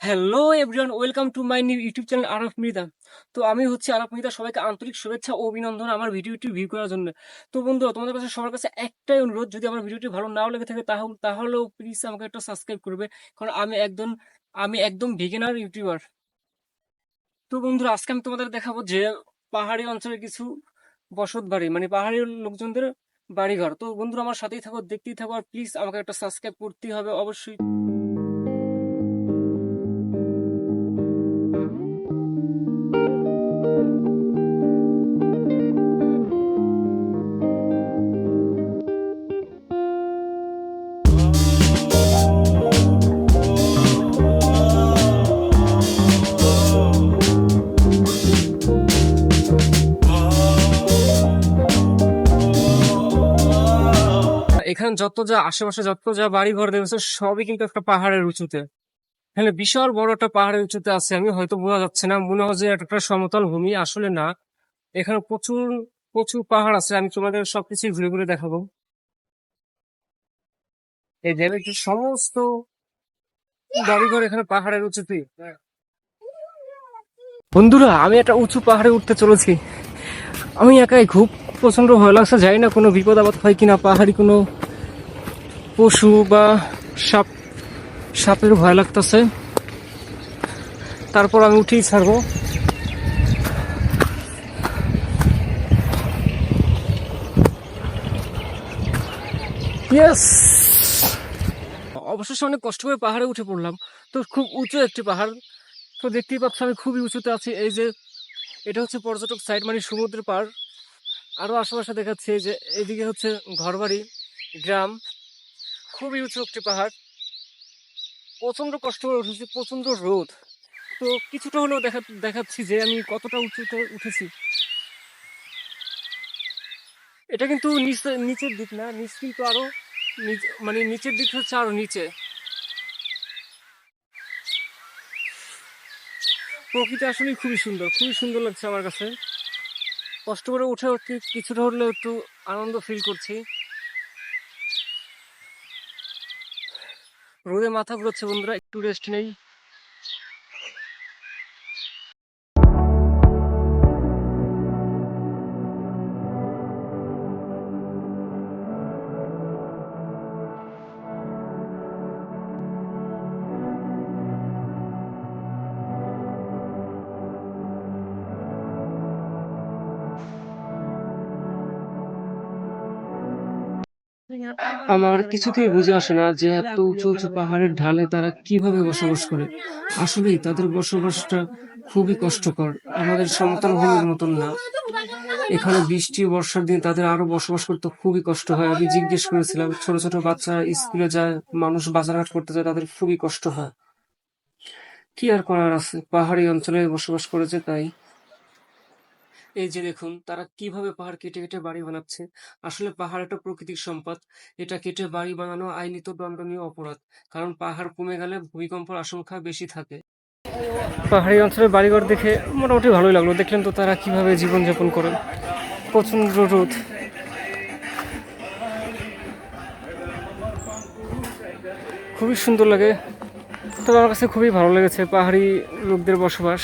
Hello everyone welcome to my new YouTube channel আরফ মৃদা তো আমি হচ্ছে আরফ মৃদা সবাইকে আন্তরিক শুভেচ্ছা ও অভিনন্দন আমার ভিডিওটি ভিউ করার জন্য। তো বন্ধুরা, তোমাদের কাছে, সবার কাছে একটাই অনুরোধ, যদি আমার ভিডিওটি ভালো নাও লেগে থাকে তাহলে তাহলেও প্লিজ আমাকে একটা সাবস্ক্রাইব করবে, কারণ আমি একদম আমি একদম বিগিনার ইউটিউবার তো বন্ধুরা, আজকে আমি তোমাদের দেখাবো যে পাহাড়ি অঞ্চলের কিছু বসত বাড়ি মানে পাহাড়ি লোকজনদের বাড়িঘর। তো বন্ধুরা, আমার সাথেই থাকো, দেখতেই থাকো, আর প্লিজ আমাকে একটা সাবস্ক্রাইব করতেই হবে, অবশ্যই। এখানে যত যা আশেপাশে যত যা বাড়ি ঘর দেখছে সবই কিন্তু একটা পাহাড়ের উঁচুতে। এখানে বিশাল বড় একটা পাহাড়ের উঁচুতে আছে, আমি হয়তো বোঝা যাচ্ছে না, মনে হয় যে একটা সমতল ভূমি, আসলে না। এখানে প্রচুর প্রচুর পাহাড় আছে, আমি তোমাদের সবকিছু ঘুরে ঘুরে দেখাবো। এই যে সমস্ত বাড়িঘর এখানে পাহাড়ের উঁচুতে। বন্ধুরা, আমি একটা উঁচু পাহাড়ে উঠতে চলেছি। আমি একাই খুব প্রচণ্ড ভয় লাগছে জানি না কোনো বিপদ আপদ হয় কিনা, পাহাড়ি কোনো পশু বা সাপ, সাপের ভয় লাগতেছে। তারপর আমি উঠেই ছাড়বো। অবশেষে অনেক কষ্ট করে পাহাড়ে উঠে পড়লাম। তো খুব উঁচু একটি পাহাড়। তো দেখতেই পাচ্ছ আমি খুবই উঁচুতে আছি। এই যে, এটা হচ্ছে পর্যটক সাইড মানে সমুদ্রের পাড় আরও আশেপাশে দেখাচ্ছে যে, এদিকে হচ্ছে ঘরবাড়ি, গ্রাম। খুবই উঁচু একটি পাহাড়। প্রচণ্ড কষ্ট করে উঠেছি প্রচণ্ড রোদ। তো কিছুটা হলেও দেখা, দেখাচ্ছি যে আমি কতটা উঁচুতে উঠেছি। এটা কিন্তু নিচে, নিচের দিক না, নিচ কিন্তু আরও মানে নিচের দিক হচ্ছে আরও নিচে। প্রকৃতি আসলে খুবই সুন্দর খুবই সুন্দর লাগছে আমার কাছে। কষ্ট করে উঠে কিছুটা হলেও একটু আনন্দ ফিল করছি। রোদে মাথা ঘুরোচ্ছে বন্ধুরা একটু রেস্ট নেই। আমার কিছুতেই বুঝে আসে না যে এত উঁচু উঁচু পাহাড়ের ঢালে তারা কীভাবে বসবাস করে। আসলেই তাদের বসবাসটা খুবই কষ্টকর। আমাদের সমতল ভূমির মতন না। এখানে বৃষ্টি বর্ষার দিন তাদের আরও বসবাস করতে খুবই কষ্ট হয়। আমি জিজ্ঞেস করেছিলাম, ছোট ছোট বাচ্চারা স্কুলে যায়, মানুষ বাজারঘাট করতে যায়, তাদের খুবই কষ্ট হয়। কি আর করার আছে? পাহাড়ি অঞ্চলে বসবাস করেছে তাই। এই যে দেখুন, তারা কীভাবে পাহাড় কেটে কেটে বাড়ি বানাচ্ছে? আসলে পাহাড় একটা প্রাকৃতিক সম্পদ। এটা কেটে বাড়ি বানানো আইনিত দণ্ডনীয় অপরাধ। কারণ পাহাড় কমে গেলে ভূমিকম্পের আশঙ্কা বেশি থাকে। পাহাড়ি অঞ্চলের বাড়িঘর দেখে মোটামুটি ভালোই লাগল। দেখলেন তো তারা কীভাবে জীবনযাপন করে প্রচণ্ড রোদ। খুবই সুন্দর লাগে। তবে আমার কাছে খুবই ভালো লেগেছে পাহাড়ি লোকদের বসবাস।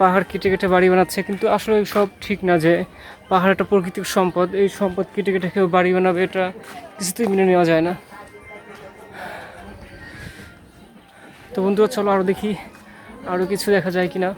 পাহাড় কেটে কেটে বাড়ি বানাচ্ছে, কিন্তু আসলে সব ঠিক না যে পাহাড় একটা প্রকৃতিক সম্পদ, এই সম্পদ কেটে কেটে কেউ বাড়ি বানাবে, এটা কিছুতেই মেনে নেওয়া যায় না। তো বন্ধুরা, চলো আরও দেখি আরও কিছু দেখা যায় কিনা।